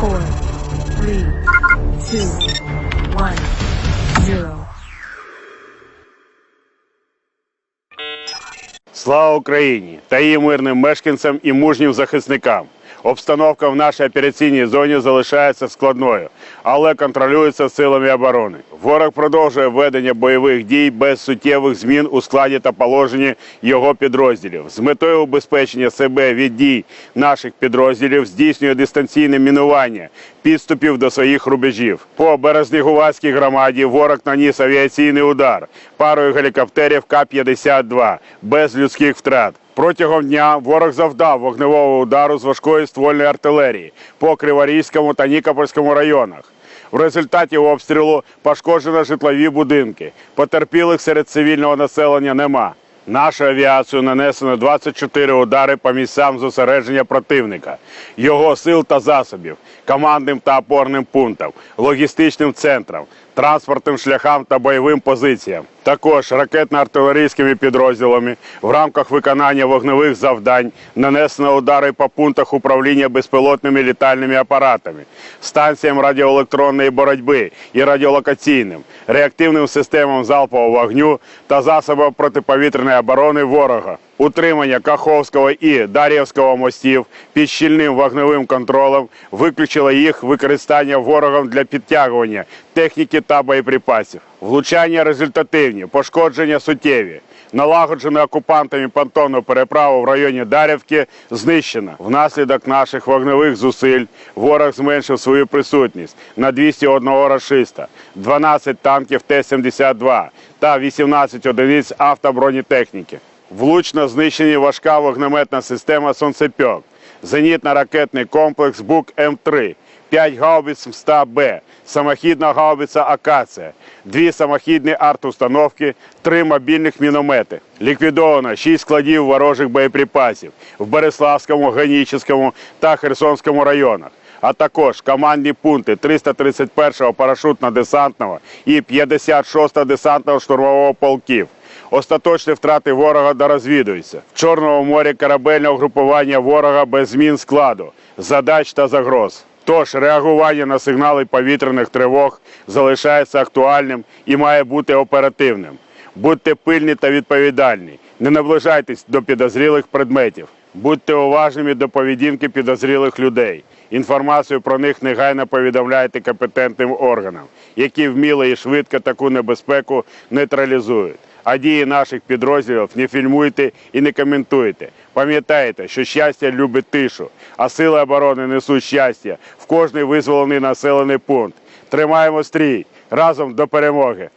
four, three, two, one, zero. Слава Україні та її мирним мешканцям і мужнім захисникам. Обстановка в нашій операційній зоні залишається складною, але контролюється силами оборони. Ворог продовжує ведення бойових дій без суттєвих змін у складі та положенні його підрозділів. З метою убезпечення себе від дій наших підрозділів здійснює дистанційне мінування підступів до своїх рубежів. По Березнігувацькій громаді ворог наніс авіаційний удар парою гелікоптерів К-52 без людських втрат. Протягом дня ворог завдав вогневого удару з важкої ствольної артилерії по Криворізькому та Нікопольському районах. В результаті обстрілу пошкоджено житлові будинки. Потерпілих серед цивільного населення нема. Нашою авіацією нанесено 24 удари по місцям зосередження противника, його сил та засобів, командним та опорним пунктам, логістичним центрам, транспортним шляхам та бойовим позиціям. Також ракетно-артилерійськими підрозділами в рамках виконання вогневих завдань нанесено удари по пунктах управління безпілотними літальними апаратами, станціям радіоелектронної боротьби і радіолокаційним, реактивним системам залпового вогню та засобам протиповітряної оборони ворога. Утримання Каховського і Дар'ївського мостів під щільним вогневим контролем виключило їх використання ворогом для підтягування техніки та боєприпасів. Влучання результативні, пошкодження суттєві. Налагоджену окупантами понтонну переправу в районі Дарівки знищено. Внаслідок наших вогневих зусиль ворог зменшив свою присутність на 201 рашиста, 12 танків Т-72 та 18 одиниць автобронетехніки. Влучно знищені важка вогнеметна система «Сонцепьок», зенітно-ракетний комплекс БУК М3, 5 гаубиць МСТА-Б, самохідна гаубиця Акація, дві самохідні арт-установки, три мобільних міномети. Ліквідовано 6 складів ворожих боєприпасів в Береславському, Генічеському та Херсонському районах. А також командні пункти 331-го парашютно-десантного і 56-го десантного штурмового полків. Остаточні втрати ворога дорозвідуються. В Чорному морі корабельне угрупування ворога без змін складу, задач та загроз. Тож реагування на сигнали повітряних тривог залишається актуальним і має бути оперативним. Будьте пильні та відповідальні. Не наближайтесь до підозрілих предметів. Будьте уважними до поведінки підозрілих людей. Інформацію про них негайно повідомляйте компетентним органам, які вміло і швидко таку небезпеку нейтралізують. А дії наших підрозділів не фільмуйте і не коментуйте. Пам'ятайте, що щастя любить тишу, а сили оборони несуть щастя в кожний визволений населений пункт. Тримаємо стрій разом до перемоги.